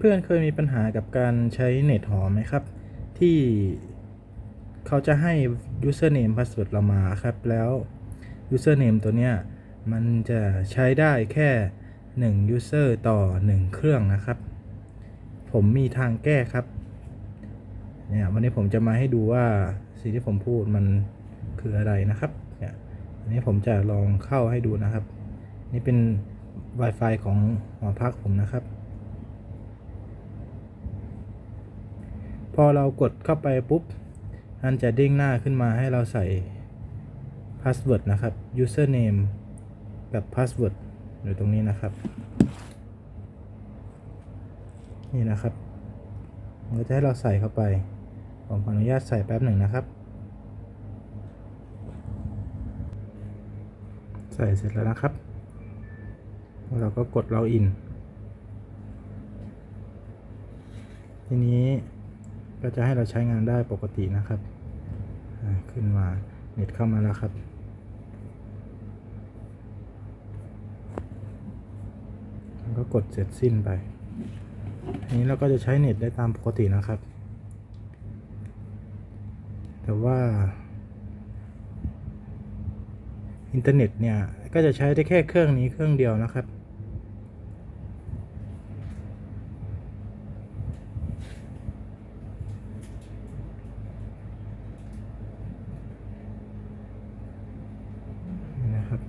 เพื่อนๆเคยมีปัญหากับการใช้เน็ตหอไหมครับ ที่เขาจะให้ username password เรามาครับ แล้ว username ตัวเนี้ยมันจะใช้ได้แค่ 1 user ต่อ 1 เครื่องนะครับ ผมมีทางแก้ครับเนี่ยวันนี้ผมจะมาให้ดูว่าสิ่งที่ผมพูดมันคืออะไรนะครับเนี่ยอันนี้ผมจะลองเข้าให้ดูนะครับ นี่เป็น Wi-Fi ของหอพักผมนะครับ อเรากดเข้าไปปุ๊บมันจะเด้งหน้าขึ้นมาให้เราใส่ password นะครับ username กับ password อยู่ตรงนี้นะครับ นี่นะครับมันจะให้เราใส่เข้าไป ผมขออนุญาตใส่แป๊บหนึ่งนะครับ ใส่เสร็จแล้วนะครับ เราก็กด login ทีนี้ ก็จะให้เราใช้งานได้ปกตินะครับขึ้นมาเน็ตเข้ามาแล้วครับ แล้วก็กดเสร็จสิ้นไปทีนี้เราก็จะใช้เน็ตได้ตามปกตินะครับ แต่ว่าอินเทอร์เน็ตเนี่ย ก็จะใช้ได้แค่เครื่องนี้เครื่องเดียวนะครับ นี่นะครับ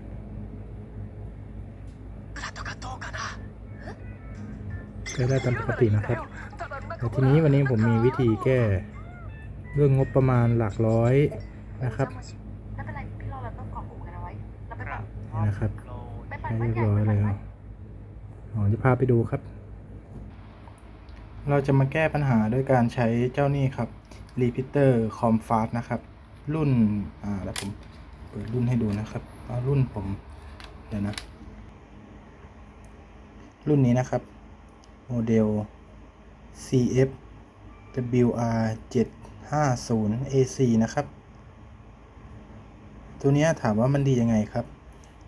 ใช้ได้ตามปกตินะครับ แต่ทีนี้วันนี้ผมมีวิธีแก้เรื่องงบประมาณหลักร้อยนะครับไม่เป็นไรพี่เราเราต้องเกาะกลุ่มกันเอาไว้เราไปคก่รัอบนนี่นะครับเราไปไปให้บ้านเรียบใหญ่ร้อยไปแล้วบ้านอ๋อจะพาไปดูครับ เราจะมาแก้ปัญหาด้วยการใช้เจ้านี่ครับ Repeater Comfast นะครับ รุ่น อ่าแล้วผมเปิดรุ่นให้ดูนะครับเอารุ่นผม เดี๋ยวนะ รุ่นนี้นะครับ โมเดล CF WR 750 AC นะครับ ตัวนี้ถามว่ามันดียังไงครับ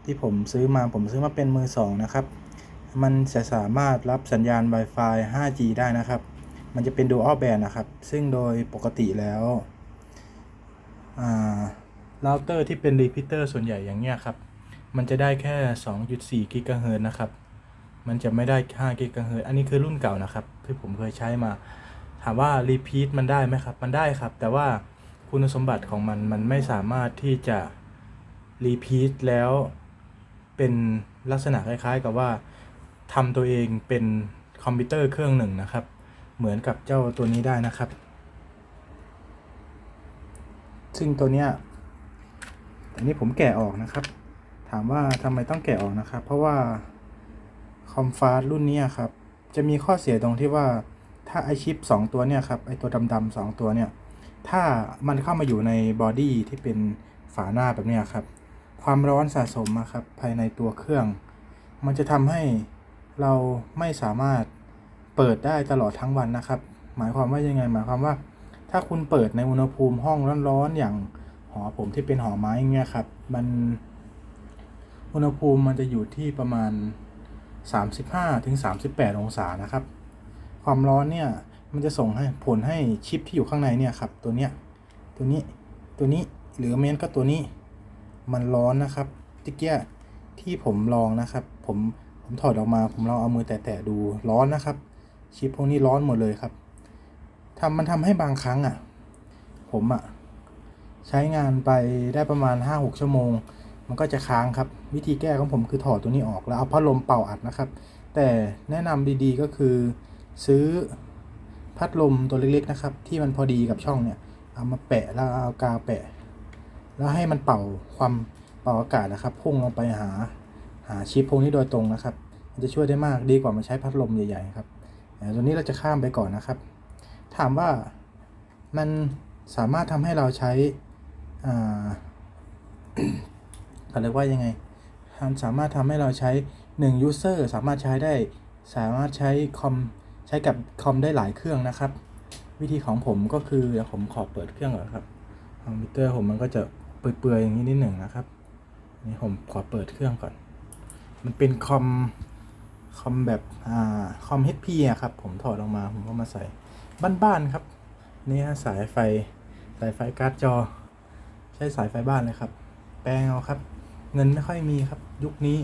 ที่ผมซื้อมาผมซื้อมาเป็นมือสองนะครับ มันจะสามารถรับสัญญาณ Wi-Fi 5G ได้นะครับ มันจะเป็น Dual Band นะครับ ซึ่งโดยปกติแล้วเราเตอร์ที่เป็น Repeater ส่วนใหญ่อย่างเงี้ยครับ มันจะได้แค่ 2.4 GHz นะครับ มันจะไม่ได้5 GHz อันนี้คือรุ่นเก่านะครับ ที่ผมเคยใช้มา ถามว่า Repeat มันได้ไหมครับ มันได้ครับ แต่ว่าคุณสมบัติของมันมันไม่สามารถที่จะ Repeat แล้วเป็นลักษณะคล้ายๆ กับว่าทำตัวเองเป็นคอมพิวเตอร์เครื่องหนึ่งนะครับ เหมือนกับเจ้าตัวนี้ได้นะครับ ซึ่งตัวเนี้ยอันนี้ผมแกะออกนะครับ ถามว่าทำไมต้องแกะออกนะครับ เพราะว่า คอมฟาสรุ่นนี้ครับ จะมีข้อเสียตรงที่ว่าถ้าไอชิป 2 ตัวเนี่ยครับไอตัวดำๆสองตัวเนี่ย ถ้ามันเข้ามาอยู่ในบอดี้ที่เป็นฝาหน้าแบบนี้ครับ ความร้อนสะสมครับภายในตัวเครื่อง มันจะทำให้เราไม่สามารถเปิดได้ตลอดทั้งวันนะครับ หมายความว่ายังไงหมายความว่า ถ้าคุณเปิดในอุณหภูมิห้องร้อนๆอย่างหอผมที่เป็นหอไม้เงี้ยครับ มันอุณหภูมิมันจะอยู่ที่ประมาณ 35-38ถึง38 องศานะครับ ความร้อนเนี่ยมันจะส่งให้ผลให้ชิปที่อยู่ข้างในเนี่ยครับตัวเนี้ยตัวนี้ตัวนี้หรือเมนก็ตัวนี้ มันร้อนนะครับตะเกียที่ผมลองนะครับ ผมผมถอดออกมาผมลองเอามือแตะๆดูร้อนนะครับ ชิปพวกนี้ร้อนหมดเลยครับทำมันทำให้บางครั้งอะ ผมอะใช้งานไปได้ประมาณ 5-6 ชั่วโมง มันก็จะค้างครับ วิธีแก้ของผมคือถอดตัวนี้ออกแล้วเอาพัดลมเป่าอัดนะครับ แต่แนะนำดีๆก็คือซื้อพัดลมตัวเล็กๆนะครับ ที่มันพอดีกับช่องเนี่ย เอามาแปะแล้วเอากาวแปะ แล้วให้มันเป่าความเป่าอากาศนะครับ พุ่งลงไปหาหาชิปพวกนี้โดยตรงนะครับ มันจะช่วยได้มากดีกว่ามาใช้พัดลมใหญ่ๆครับแต่ตัวนี้เราจะข้ามไปก่อนนะครับ ถามว่ามันสามารถทำให้เราใช้อ่าเขาเรียกว่ายังไง มันสามารถทำให้เราใช้1 user สามารถใช้ได้ สามารถใช้คอมใช้กับคอมได้หลายเครื่องนะครับ วิธีของผมก็คือเดี๋ยวผมขอเปิดเครื่องก่อนครับคอมพิวเตอร์ผมมันก็จะเปื่อยๆอย่างนี้นิดหนึ่งนะครับนี่ผมขอเปิดเครื่องก่อน มันเป็นคอมคอมแบบอ่าคอม HP อะครับผมถอดออกมาผมก็มาใส่บ้านๆครับ นี่ฮะสายไฟสายไฟการ์ดจอ ใช้สายไฟบ้านเลยครับ แปลงเอาครับ เงินไม่ค่อยมีครับ ยุคนี้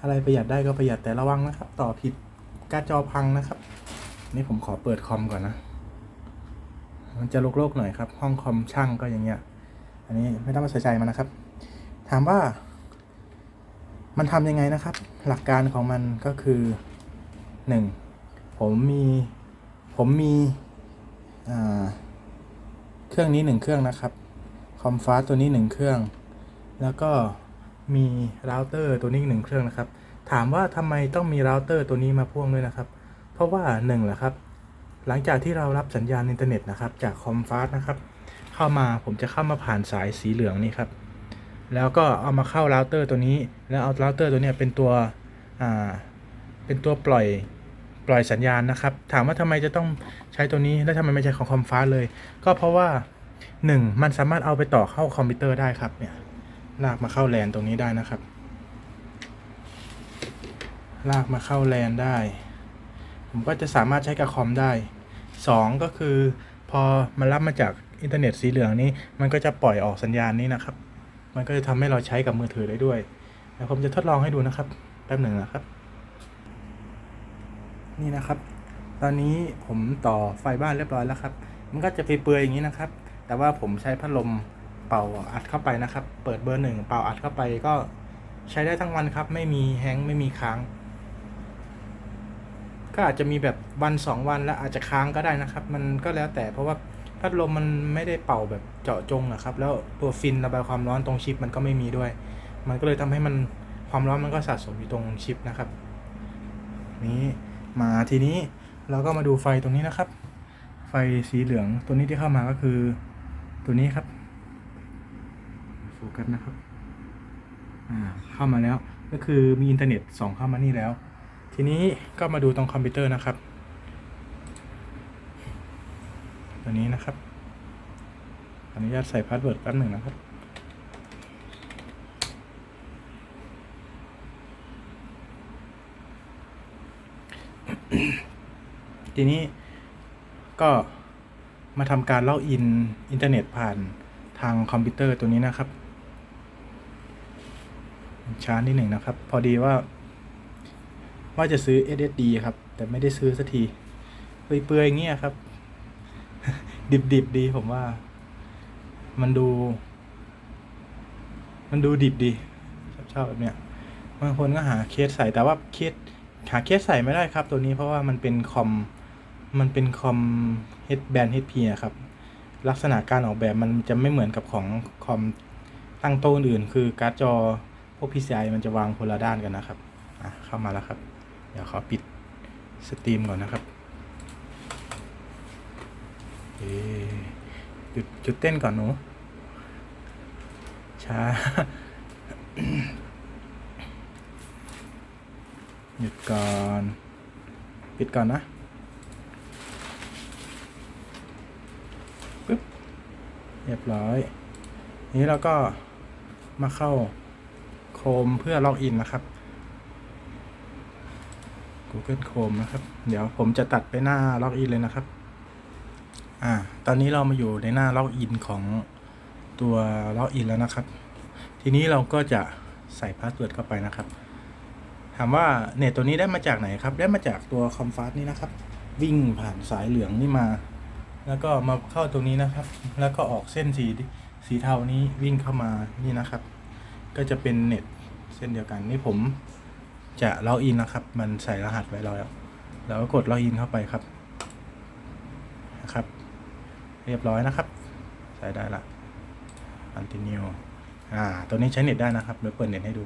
อะไรประหยัดได้ก็ประหยัดแต่ระวังนะครับ ต่อผิดการจอพังนะครับ นี่ผมขอเปิดคอมก่อนนะ มันจะโลกๆหน่อยครับ ห้องคอมช่างก็อย่างเงี้ย อันนี้ไม่ต้องมาใส่ใจมันนะครับ ถามว่า มันทำยังไงนะครับ หลักการของมันก็คือหนึ่งผมมีผมมีเครื่องนี้หนึ่งเครื่องนะครับ คอมฟ้าตัวนี้หนึ่งเครื่อง แล้วก็ มีเราเตอร์ตัวนี้หนึ่งเครื่องนะครับ ถามว่าทำไมต้องมีเราเตอร์ตัวนี้มาพ่วงด้วยนะครับ เพราะว่าหนึ่งแหละครับ หลังจากที่เรารับสัญญาณอินเทอร์เน็ตนะครับ จากคอมฟ้านะครับ เข้ามาผมจะเข้ามาผ่านสายสีเหลืองนี่ครับ แล้วก็เอามาเข้าเราเตอร์ตัวนี้ แล้วเอาเราเตอร์ตัวนี้เป็นตัวอ่าเป็นตัวปล่อยปล่อยสัญญาณนะครับ ถามว่าทำไมจะต้องใช้ตัวนี้ แล้วทำไมไม่ใช้ของคอมฟ้าเลย ก็เพราะว่า 1 มันสามารถเอาไปต่อเข้าคอมพิวเตอร์ได้ครับเนี่ย ลากมาเข้าแลนตรงนี้ได้นะครับ ลากมาเข้าแลนได้ ผมก็จะสามารถใช้กับคอมได้ 2 ก็คือ พอมันรับมาจากอินเทอร์เน็ตสีเหลืองนี้ มันก็จะปล่อยออกสัญญาณนี้นะครับ มันก็จะทำให้เราใช้กับมือถือได้ด้วยเดี๋ยวผมจะทดลองให้ดูนะครับ แป๊บหนึ่งนะครับ นี่นะครับ ตอนนี้ผมต่อไฟบ้านเรียบร้อยแล้วครับ มันก็จะไปเปื่อยๆอย่างนี้นะครับ แต่ว่าผมใช้พัดลม เป่าอัดเข้าไปนะครับ เปิดเบอร์หนึ่งเป่าอัดเข้าไปก็ใช้ได้ทั้งวันครับ ไม่มีแฮงไม่มีค้าง ก็อาจจะมีแบบวันสองวันแล้วอาจจะค้างก็ได้นะครับ มันก็แล้วแต่เพราะว่าพัดลมมันไม่ได้เป่าแบบเจาะจงนะครับ แล้วตัวฟินระบายความร้อนตรงชิปมันก็ไม่มีด้วย มันก็เลยทำให้มันความร้อนมันก็สะสมอยู่ตรงชิปนะครับ นี้มาทีนี้เราก็มาดูไฟตรงนี้นะครับ ไฟสีเหลืองตัวนี้ที่เข้ามาก็คือตัวนี้ครับ กัสนะครับอ่าเข้ามาแล้วก็คือมีอินเทอร์เน็ตส่องเข้ามานี่แล้ว ทีนี้ก็มาดูตรงคอมพิวเตอร์นะครับ ตัวนี้นะครับออนุญาตใส่พาสเวิร์ดแป๊บหนึ่งนะครับทีนี้ก็มาทำการล็อกอินอินเทอร์เน็ตผ่านทางคอมพิวเตอร์ตัวนี้นะครับ ช้านิดหนึ่งนะครับ พอดีว่า ว่าจะซื้อ SSD ครับ แต่ไม่ได้ซื้อสักทีเปื่อยๆอย่างเงี้ยครับ ดิบๆดีผมว่า มันดู มันดูดิบดีชอบแบบเนี้ยบางคนก็หาเคสใส่แต่ว่าเคสหาเคสใส่ไม่ได้ครับ ตัวนี้เพราะว่ามันเป็นคอมมันเป็นคอมเฮดแบนเฮดพีครับ ลักษณะการออกแบบมันจะไม่เหมือนกับของคอมตั้งโต๊ะอื่น คือการ์ดจอ พวก PCI มันจะวางคนละด้านกันนะครับอะเข้ามาแล้วครับ เดี๋ยวขอปิดสตรีมก่อนนะครับหยุดหยุดเต้นก่อนหนู ช้า หยุดก่อน ปิดก่อนนะปึ๊บ เรียบร้อย นี้เราก็มาเข้า โคมเพื่อล็อกอินนะครับ Google Chrome นะครับ เดี๋ยวผมจะตัดไปหน้าล็อกอินเลยนะครับ อ่า ตอนนี้เรามาอยู่ในหน้าล็อกอินของตัวล็อกอินแล้วนะครับ ทีนี้เราก็จะใส่พาสเวิร์ดเข้าไปนะครับ ถามว่าเน็ตตัวนี้ได้มาจากไหนครับ ได้มาจากตัวคอมฟาสนี่นะครับ วิ่งผ่านสายเหลืองนี่มา แล้วก็มาเข้าตรงนี้นะครับ แล้วก็ออกเส้นสีสีเทานี้วิ่งเข้ามานี่นะครับ ก็จะเป็นเน็ตเส้นเดียวกันนี่ผมจะล็อกอินนะครับ มันใส่รหัสไว้แล้วแล้วก็กดล็อกอินเข้าไปครับนะครับ เรียบร้อยนะครับ ใส่ได้ละ continue อ่า ตัวนี้ใช้เน็ตได้นะครับเดี๋ยวเปิดเน็ตให้ดู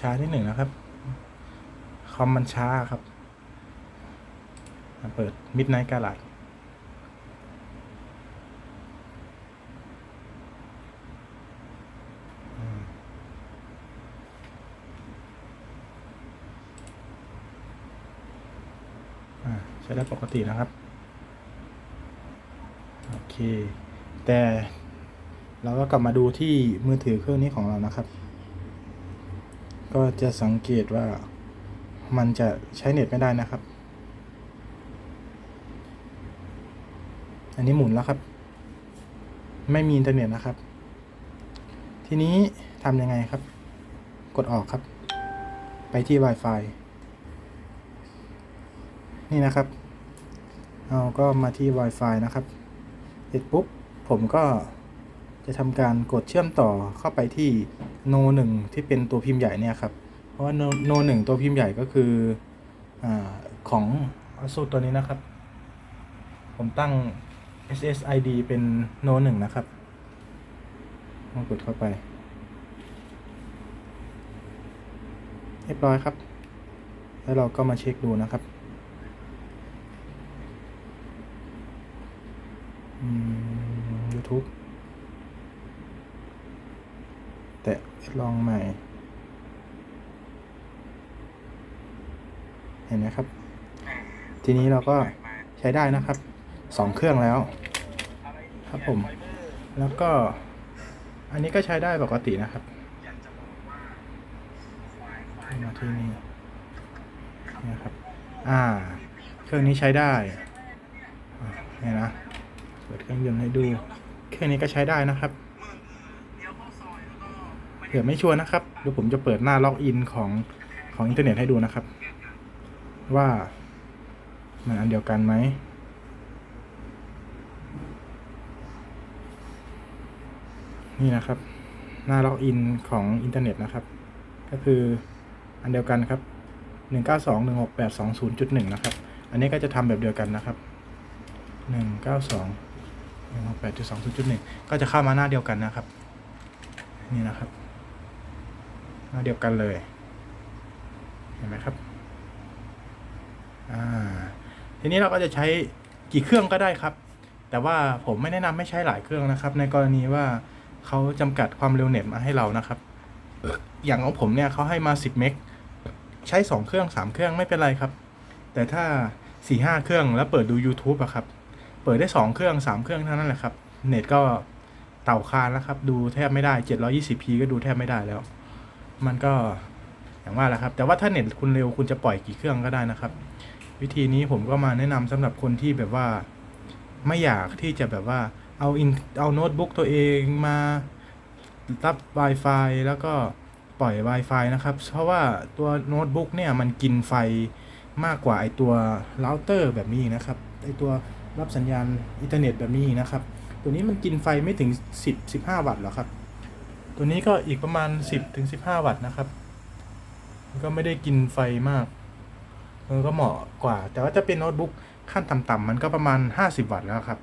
ช้านิดหนึ่งนะครับ คอมมันช้าครับ เปิด Midnight Garage ใช้ได้ปกตินะครับ โอเค แต่เราก็กลับมาดูที่มือถือเครื่องนี้ของเรานะครับ ก็จะสังเกตว่ามันจะใช้เน็ตไม่ได้นะครับ อันนี้หมุนแล้วครับ ไม่มีอินเทอร์เน็ตนะครับ ทีนี้ทำยังไงครับ กดออกครับ ไปที่ Wi-Fi นี่นะครับเราก็มาที่ Wi-Fi นะครับ เสร็จปุ๊บ ผมก็จะทำการกดเชื่อมต่อเข้าไปที่ No 1ที่เป็นตัวพิมพ์ใหญ่เนี่ยครับ เพราะว่า No No 1ตัวพิมพ์ใหญ่ก็คืออของ ASUS ตัวนี้นะครับ ผมตั้ง SSID เป็น No 1นะครับลองกดเข้าไป เรียบร้อยครับ แล้วเราก็มาเช็คดูนะครับอืม YouTube แต่ลองใหม่ เห็นไหมครับ ทีนี้เราก็ใช้ได้นะครับสองเครื่องแล้ว ครับผม แล้วก็อันนี้ก็ใช้ได้ปกตินะครับ มาที่นี่นะครับ อ่า เครื่องนี้ใช้ได้เนี่ยนะ เปิดเครื่องยนต์ให้ดู เครื่องนี้ก็ใช้ได้นะครับเผื่อไม่ชัวร์นะครับเดี๋ยวผมจะเปิดหน้าล็อกอินของของอินเทอร์เน็ตให้ดูนะครับ ว่ามันอันเดียวกันไหม นี่นะครับ หน้าล็อกอินของอินเทอร์เน็ตนะครับ ก็คืออันเดียวกันครับ 192.168.20.1 นะครับ อันนี้ก็จะทำแบบเดียวกันนะครับ 192 168.20.1 ก็จะเข้ามาหน้าเดียวกันนะครับ นี่นะครับ หน้าเดียวกันเลย เห็นไหมครับ อ่า ทีนี้เราก็จะใช้กี่เครื่องก็ได้ครับ แต่ว่าผมไม่แนะนำให้ใช้หลายเครื่องนะครับ ในกรณีว่า เขาจำกัดความเร็วเน็ตมาให้เรานะครับ อย่างของผมเนี่ยเขาให้มา10เมกใช้ 2 เครื่อง 3 เครื่องไม่เป็นไรครับ แต่ถ้า 4 5 เครื่องแล้วเปิดดู YouTube อะครับ เปิดได้ 2 เครื่อง 3 เครื่องเท่านั้นแหละครับ เน็ตก็เต่าคานแล้วครับ ดูแทบไม่ได้ 720p ก็ดูแทบไม่ได้แล้ว มันก็อย่างว่าแหละครับ แต่ว่าถ้าเน็ตคุณเร็วคุณจะปล่อยกี่เครื่องก็ได้นะครับ วิธีนี้ผมก็มาแนะนำสำหรับคนที่แบบว่าไม่อยากที่จะแบบว่า เอาอินเอาโน้ตบุ๊กตัวเองมารับ Wi-Fi แล้วก็ปล่อย Wi-Fi นะครับ เพราะว่าตัวโน้ตบุ๊กเนี่ยมันกินไฟมากกว่าไอตัวเราเตอร์แบบนี้นะครับไอตัวรับสัญญาณอินเทอร์เน็ตแบบนี้นะครับ ตัวนี้มันกินไฟไม่ถึง 10 15 วัตต์หรอกครับ ตัวนี้ก็อีกประมาณ 10ถึง15 วัตต์นะครับ ก็ไม่ได้กินไฟมากมันก็เหมาะกว่า แต่ว่าจะเป็นโน้ตบุ๊กขั้นต่ำๆมันก็ประมาณ 50 วัตต์แล้วครับ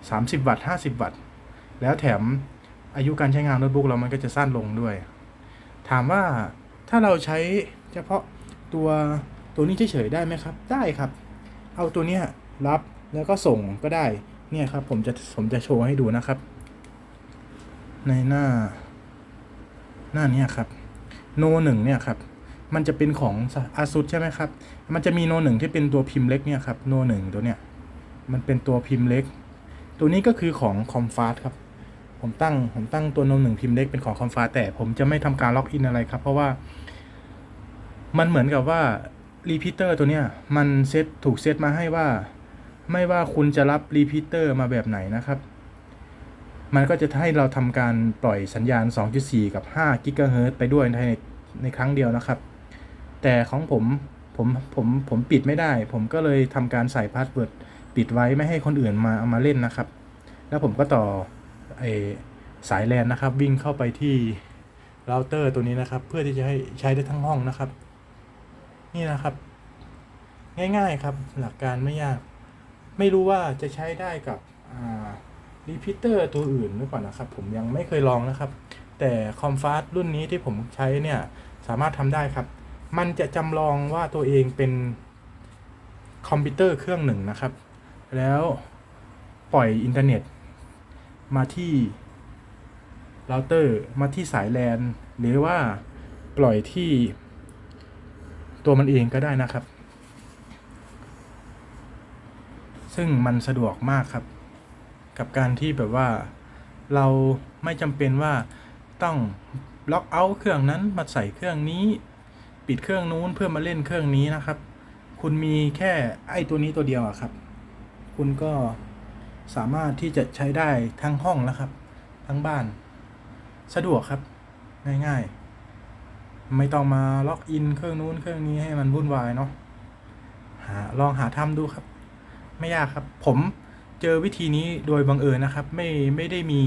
30 วัตต์50 วัตต์ แล้วแถมอายุการใช้งานโน้ตบุ๊กเรามันก็จะสั้นลงด้วย ถามว่าถ้าเราใช้เฉพาะตัวตัวนี้เฉยๆได้ไหมครับ ได้ครับ เอาตัวเนี้ยรับแล้วก็ส่งก็ได้ เนี่ยครับผมจะผมจะโชว์ให้ดูนะครับ ในหน้า หน้านี้ครับ โนหนึ่งเนี่ยครับมันจะเป็นของอาซุใช่ไหมครับ มันจะมีโนหนึ่งที่เป็นตัวพิมพ์เล็กเนี่ยครับ โนหนึ่งตัวเนี้ย มันเป็นตัวพิมพ์เล็ก ตัวนี้ก็คือของคอมฟาสครับ ผมตั้งผมตั้งตัวโนหนึ่งพิมพ์เล็กเป็นของคอมฟาสแต่ผมจะไม่ทำการล็อกอินอะไรครับ เพราะว่า มันเหมือนกับว่ารีพิเตอร์ตัวเนี้ยมันเซตถูกเซตมาให้ว่า ไม่ว่าคุณจะรับรีพิเตอร์มาแบบไหนนะครับมันก็จะให้เราทำการปล่อยสัญญาณ 2.4 กับ5กิกะเฮิรตไปด้วยในในครั้งเดียวนะครับ แต่ของผมผมผมผมปิดไม่ได้ ผมก็เลยทำการใส่พาสเวิร์ด ปิดไว้ไม่ให้คนอื่นมาเอามาเล่นนะครับ แล้วผมก็ต่อไอสายแลนนะครับ วิ่งเข้าไปที่เราเตอร์ตัวนี้นะครับ เพื่อที่จะให้ใช้ได้ทั้งห้องนะครับ นี่นะครับ ง่ายๆครับหลักการไม่ยาก ไม่รู้ว่าจะใช้ได้กับรีพิเตอร์ตัวอื่นหรือเปล่านะครับ ผมยังไม่เคยลองนะครับ แต่คอมฟาสรุ่นนี้ที่ผมใช้เนี่ยสามารถทำได้ครับ มันจะจำลองว่าตัวเองเป็นคอมพิวเตอร์เครื่องหนึ่งนะครับ แล้วปล่อยอินเทอร์เน็ต มาที่เราเตอร์มาที่สายแลนหรือว่าปล่อยที่ตัวมันเองก็ได้นะครับ ซึ่งมันสะดวกมากครับ กับการที่แบบว่าเราไม่จำเป็นว่าต้องล็อกเอาท์เครื่องนั้นมาใส่เครื่องนี้ ปิดเครื่องนู้นเพื่อมาเล่นเครื่องนี้นะครับ คุณมีแค่ไอ้ตัวนี้ตัวเดียวอะครับ คุณก็สามารถที่จะใช้ได้ทั้งห้องแล้วครับ ทั้งบ้าน สะดวกครับ ง่ายๆ ไม่ต้องมาล็อกอินเครื่องนู้นเครื่องนี้ให้มันวุ่นวายเนาะหาลองหาทำดูครับ ไม่ยากครับ ผมเจอวิธีนี้โดยบังเอิญนะครับ ไม่ไม่ได้มี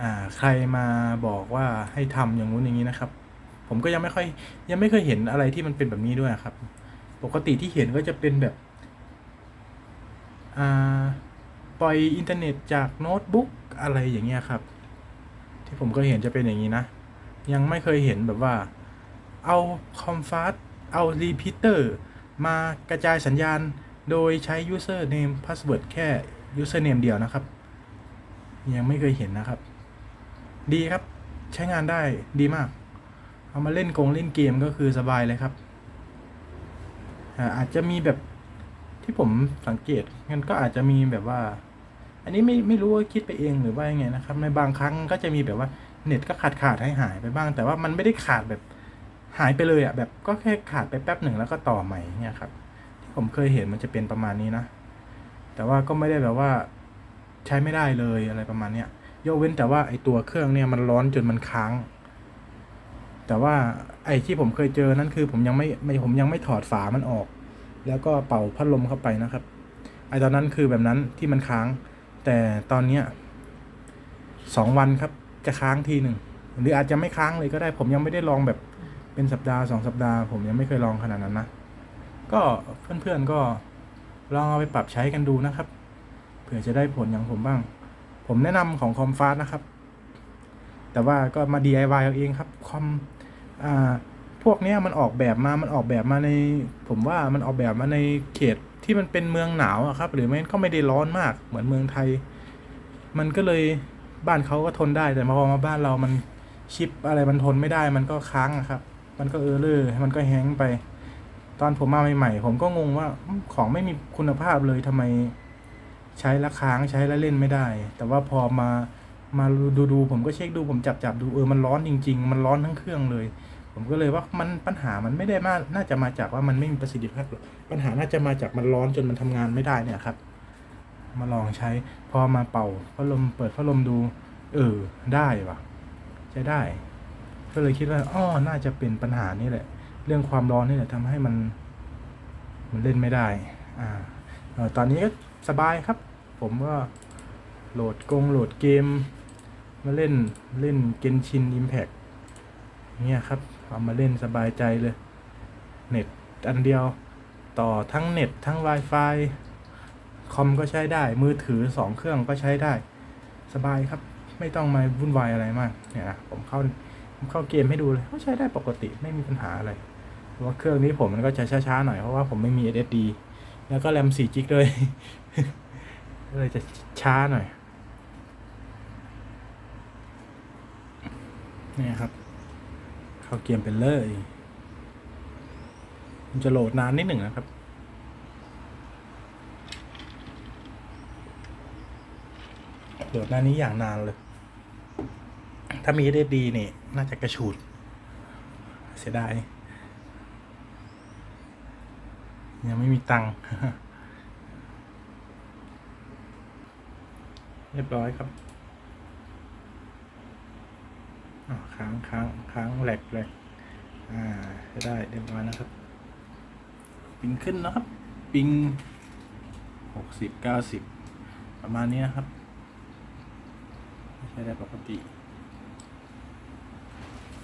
อ่าใครมาบอกว่าให้ทำอย่างนู้นอย่างนี้นะครับ ผมก็ยังไม่ค่อยยังไม่เคยเห็นอะไรที่มันเป็นแบบนี้ด้วยครับ ปกติที่เห็นก็จะเป็นแบบ ปล่อยอินเทอร์เน็ตจากโน้ตบุ๊กอะไรอย่างเงี้ยครับ ที่ผมเคยเห็นจะเป็นอย่างนี้นะ ยังไม่เคยเห็นแบบว่า เอาคอมฟาสเอารีพิเตอร์มากระจายสัญญาณโดยใช้ username password แค่ username เดียวนะครับ ยังไม่เคยเห็นนะครับ ดีครับใช้งานได้ดีมาก เอามาเล่นกงเล่นเกมก็คือสบายเลยครับอาจจะมีแบบ ที่ผมสังเกตมันก็อาจจะมีแบบว่า อันนี้ไม่ไม่รู้ว่าคิดไปเองหรือว่ายังไงนะครับ ในบางครั้งก็จะมีแบบว่าเน็ตก็ขาดขาดหายหายไปบ้าง แต่ว่ามันไม่ได้ขาดแบบหายไปเลยอะ่ะแบบก็แค่ขาดไปแป๊บหนึ่งแล้วก็ต่อใหม่เนี่ยครับ ที่ผมเคยเห็นมันจะเป็นประมาณนี้นะ แต่ว่าก็ไม่ได้แบบว่าใช้ไม่ได้เลยอะไรประมาณเนี้ยยกเว้นแต่ว่าไอตัวเครื่องเนี่ยมันร้อนจนมันค้าง แต่ว่าไอ้ที่ผมเคยเจอนั่นคือผมยังไม่ไม่ผมยังไม่ถอดฝามันออก แล้วก็เป่าพัดลมเข้าไปนะครับ ไอตอนนั้นคือแบบนั้นที่มันค้าง แต่ตอนเนี้ยสองวันครับจะค้างทีหนึ่งหรืออาจจะไม่ค้างเลยก็ได้ผมยังไม่ได้ลองแบบเป็นสัปดาห์สองสัปดาห์ ผมยังไม่เคยลองขนาดนั้นนะก็เพื่อนๆก็ลองเอาไปปรับใช้กันดูนะครับเผื่อจะได้ผลอย่างผมบ้าง ผมแนะนำของคอมฟาสนะครับ แต่ว่าก็มา DIY เอาเองครับคอมอ่า วกเนี้ยมันออกแบบมา มันออกแบบมาใน ผมว่ามันออกแบบมาในเขตที่มันเป็นเมืองหนาวอะครับ หรือไม่ก็ไม่ได้ร้อนมากเหมือนเมืองไทย มันก็เลยบ้านเขาก็ทนได้แต่มาพอมาบ้านเรามันชิปอะไรมันทนไม่ได้ มันก็ค้างอะครับ มันก็เออเลอร์มันก็แฮงไป ตอนผมมาใหม่ๆผมก็งงว่าของไม่มีคุณภาพเลยทำไมใช้แล้วค้างใช้แล้วเล่นไม่ได้ แต่ว่าพอมามาดูดูๆผมก็เช็คดูผมจับจับดูเออมันร้อนจริง ๆ มันร้อนทั้งเครื่องเลย ผมก็เลยว่ามันปัญหามันไม่ได้มาน่าจะมาจากว่ามันไม่มีประสิทธิภาพปัญหาน่าจะมาจากมันร้อนจนมันทำงานไม่ได้เนี่ยครับ มาลองใช้พอมาเป่าพัดลมเปิดพัดลมดู เออได้ว่ะใช้ได้ ก็เลยคิดว่าอ้อน่าจะเป็นปัญหานี่แหละ เรื่องความร้อนนี่แหละทำให้มัน มันเล่นไม่ได้ อ่าตอนนี้ก็สบายครับ ผมก็โหลดกงโหลดเกม มาเล่นเล่นเกนชินอิมแพ t เนี่ยครับ เอามาเล่นสบายใจเลย เน็ตอันเดียวต่อทั้งเน็ตทั้ง Wi-Fi คอมก็ใช้ได้ มือถือสองเครื่องก็ใช้ได้ สบายครับ ไม่ต้องมาวุ่นวายอะไรมาก เนี่ยนะผมเข้าผมเข้าเกมให้ดูเลย ก็ใช้ได้ปกติไม่มีปัญหาอะไรว่าเครื่องนี้ผมมันก็จะช้าๆหน่อยเพราะว่าผมไม่มี SSD แล้วก็แรม4จิกด้วยก็เลยจะช้าหน่อยนี่ครับ เข้าเกมเป็นเลยมันจะโหลดนานนิดหนึ่งนะครับโหลดหน้านี้อย่างนานเลย ถ้ามี SSD นี่ น่าจะกระฉูด เสียดายยังไม่มีตังค์เรียบร้อยครับ ค้างค้างค้างแหลกเลย อ่าจะได้เรียบร้อยนะครับ ปิงขึ้นนะครับ ปิงหกสิบเก้าสิบประมาณนี้นะครับ ใช้ได้ปกติ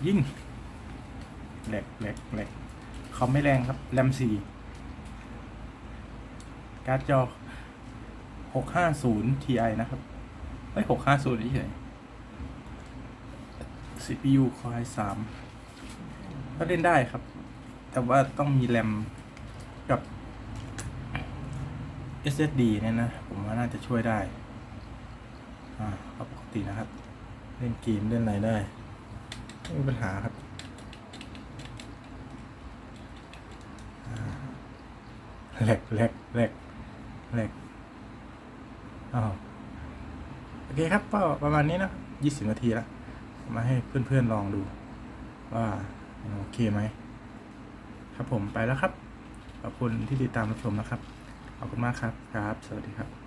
ยิ่งแหลกแหลกแหลกคอมไม่แรงครับ แรมสี่การ์ดจอหกห้าศูนย์ Ti นะครับเอ้ยหกห้าศูนย์เฉย CPU Core i สามก็เล่นได้ครับ แต่ว่าต้องมีแรมกับ SSD เนี่ยนะ ผมว่าน่าจะช่วยได้ อ่าปกตินะครับ เล่นเกมเล่นอะไรได้ ไม่มีปัญหาครับอ่าแหลกแหลกแหลกแหลกอ้าวเคครับก็ประมาณนี้นะยี่สิบนาทีละ มาให้เพื่อนๆลองดู ว่าโอเคไหมครับผมไปแล้วครับขอบคุณที่ติดตามรับชมนะครับขอบคุณมากครับครับ สวัสดีครับ